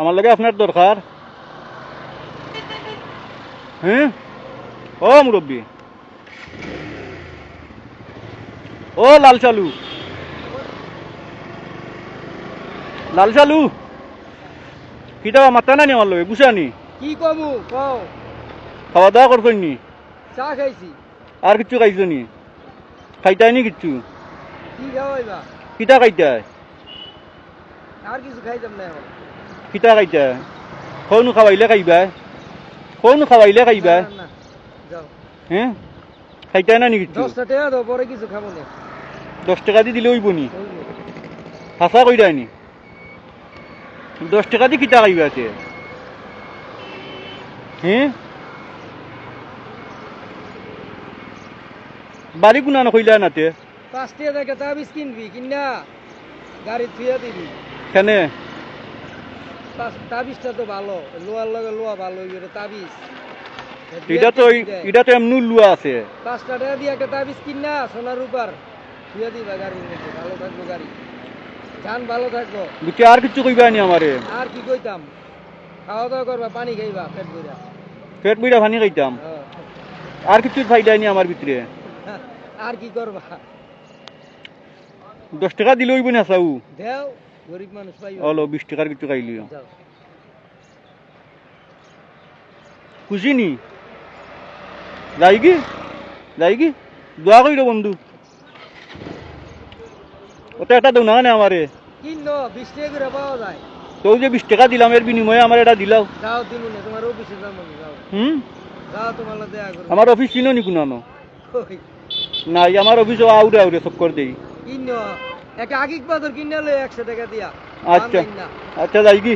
আমার লাগে আপনার দরকার। হ্যাঁ? ও মুরব্বী। ও লাল চালু লাল চালু কিতা মাতা নানি আমার লগে? বুঝানি কি কমু? কও। খাওয়া দাওয়া করছেন নি চা খাইছি। আর কিচ্ছু খাইছো নি? খাইতাই নি কিচ্ছু? কি খাওয়াইবা কিতা খাইতাই? আর কিছু খাইতাম না কিতা খাইতাই কৌনো খাওয়াইলে খাইবা কৌনো খাওয়াইলে খাইবা না, না, হ্যাঁ খাইতাই না নি কিচ্ছু দশটা টাকা দাও পরে কিছু খাব না। দশ টাকা দিয়ে দিলে হইব নি। হাসা কই দেয়নি দশ টাকা দিয়ে কিতা খাইবা আছে হ্যাঁ বাড়ি কোনা নকইলা নাতে পাঁচ টাকা থেকে তাবিজ কিনবি কিনা গাড়ি থুয়া দিবি। কেনে? তাবিজটা তো ভালো। লোয়ার লগে লোয়া ভালো হইবে তাবিজ। এটা তো এটা তো এমনি লুয়া আছে। পাঁচটা টাকা দিয়ে একটা তাবিজ কিনা সোনার উপর থুয়া দিবা গাড়ির মধ্যে ভালো থাকব গাড়ি। যান ভালো থাকব। বুঝছি আর কিছু কইবা নি আমারে? আর কি কইতাম? খাওয়া দাওয়া করবা পানি খাইবা পেট ভরা পেট বইরা ভানি খাইতাম। আর কিছু ফাইদাই নি আমার ভিতরে? আর কি করবা? দশ টাকা দিলে হইব না চাউ? দেও। গরিব মানুষ বিশ টাকার কিছু খাইলিও। যাও। খুশি নি যাই কি? যাই কি? দোয়া বন্ধু। ওটা একটা দেও না নে আমারে। বিশ টাকা করে পাওয়া যায়। তো যে বিশ টাকা দিলাম এর বিনিময়ে আমার এটা দিলাও। যাও দিমুনে তোমার অফিসে নি, যাও হুম? যাও তোমার দেখা করব। আমার অফিস চিনো নি কোনো নাই আমার অফিস আউরে আউরে সব করে দেই। একটা আগিক পাথর কিনে লই একশো টাকা দিয়া। আচ্ছা। আচ্ছা যাই কি?